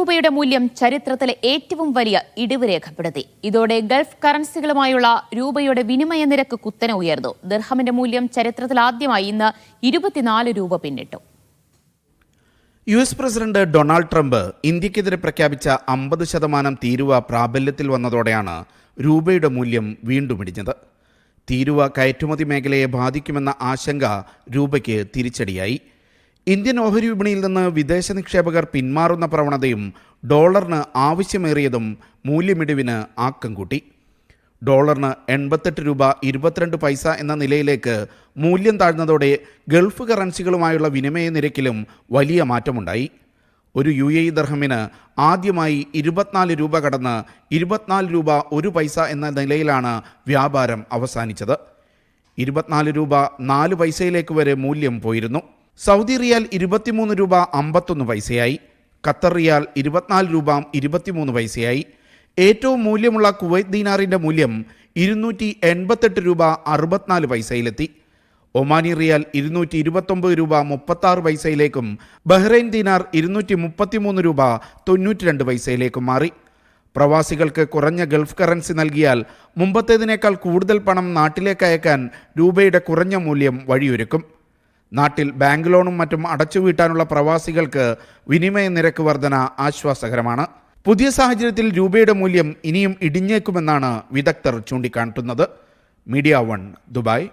രൂപയുടെ മൂല്യം ചരിത്രത്തിലെ ഏറ്റവും വലിയ ഇടിവ് രേഖപ്പെടുത്തി. ഇതോടെ ഗൾഫ് കറൻസികളുമായുള്ള രൂപയുടെ വിനിമയ നിരക്ക് കുത്തനെ ഉയർന്നു. ദിർഹമിന്റെ മൂല്യം ചരിത്രത്തിൽ ആദ്യമായി ഇന്ന് ഇരുപത്തിനാല് രൂപ പിന്നിട്ടു. U S president Donald Trump ഇന്ത്യക്കെതിരെ പ്രഖ്യാപിച്ച അമ്പത് ശതമാനം തീരുവ പ്രാബല്യത്തിൽ വന്നതോടെയാണ് രൂപയുടെ മൂല്യം വീണ്ടും ഇടിഞ്ഞത്. തീരുവ കയറ്റുമതി മേഖലയെ ബാധിക്കുമെന്ന ആശങ്ക രൂപയ്ക്ക് തിരിച്ചടിയായി. ഇന്ത്യൻ ഓഹരി വിപണിയിൽ നിന്ന് വിദേശ നിക്ഷേപകർ പിന്മാറുന്ന പ്രവണതയും ഡോളറിന് ആവശ്യമേറിയതും മൂല്യമിടിവിന് ആക്കം കൂട്ടി. ഡോളറിന് എൺപത്തെട്ട് രൂപ ഇരുപത്തിരണ്ട് പൈസ എന്ന നിലയിലേക്ക് മൂല്യം താഴ്ന്നതോടെ ഗൾഫ് കറൻസികളുമായുള്ള വിനിമയ നിരക്കിലും വലിയ മാറ്റമുണ്ടായി. ഒരു യു എ ദർഹമിന് ആദ്യമായി ഇരുപത്തിനാല് രൂപ കടന്ന് ഇരുപത്തിനാല് രൂപ ഒരു പൈസ എന്ന നിലയിലാണ് വ്യാപാരം അവസാനിച്ചത്. ഇരുപത്തിനാല് രൂപ നാല് പൈസയിലേക്ക് വരെ മൂല്യം പോയിരുന്നു. സൗദി റിയാൽ ഇരുപത്തിമൂന്ന് രൂപ അമ്പത്തൊന്ന് പൈസയായി. ഖത്തർ റിയാൽ ഇരുപത്തിനാല് രൂപ ഇരുപത്തിമൂന്ന് പൈസയായി. ഏറ്റവും മൂല്യമുള്ള കുവൈത്ത് ദീനാറിന്റെ മൂല്യം ഇരുന്നൂറ്റി എൺപത്തെട്ട് രൂപ അറുപത്തിനാല് പൈസയിലെത്തി. ഒമാനി റിയാൽ ഇരുന്നൂറ്റി ഇരുപത്തൊമ്പത് രൂപ മുപ്പത്താറ് പൈസയിലേക്കും ബഹ്റൈൻ ദീനാർ ഇരുന്നൂറ്റി മുപ്പത്തിമൂന്ന് രൂപ തൊണ്ണൂറ്റി രണ്ട് പൈസയിലേക്കും മാറി. പ്രവാസികൾക്ക് കുറഞ്ഞ ഗൾഫ് കറൻസി നൽകിയാൽ മുമ്പത്തേതിനേക്കാൾ കൂടുതൽ പണം നാട്ടിലേക്ക് അയക്കാൻ രൂപയുടെ കുറഞ്ഞ മൂല്യം വഴിയൊരുക്കും. നാട്ടിൽ ബാങ്ക് ലോണും മറ്റും അടച്ചുവീട്ടാനുള്ള പ്രവാസികൾക്ക് വിനിമയ നിരക്ക് വർധന ആശ്വാസകരമാണ്. പുതിയ സാഹചര്യത്തിൽ രൂപയുടെ മൂല്യം ഇനിയും ഇടിഞ്ഞേക്കുമെന്നാണ് വിദഗ്ധർ ചൂണ്ടിക്കാട്ടുന്നത്. Media one Dubai.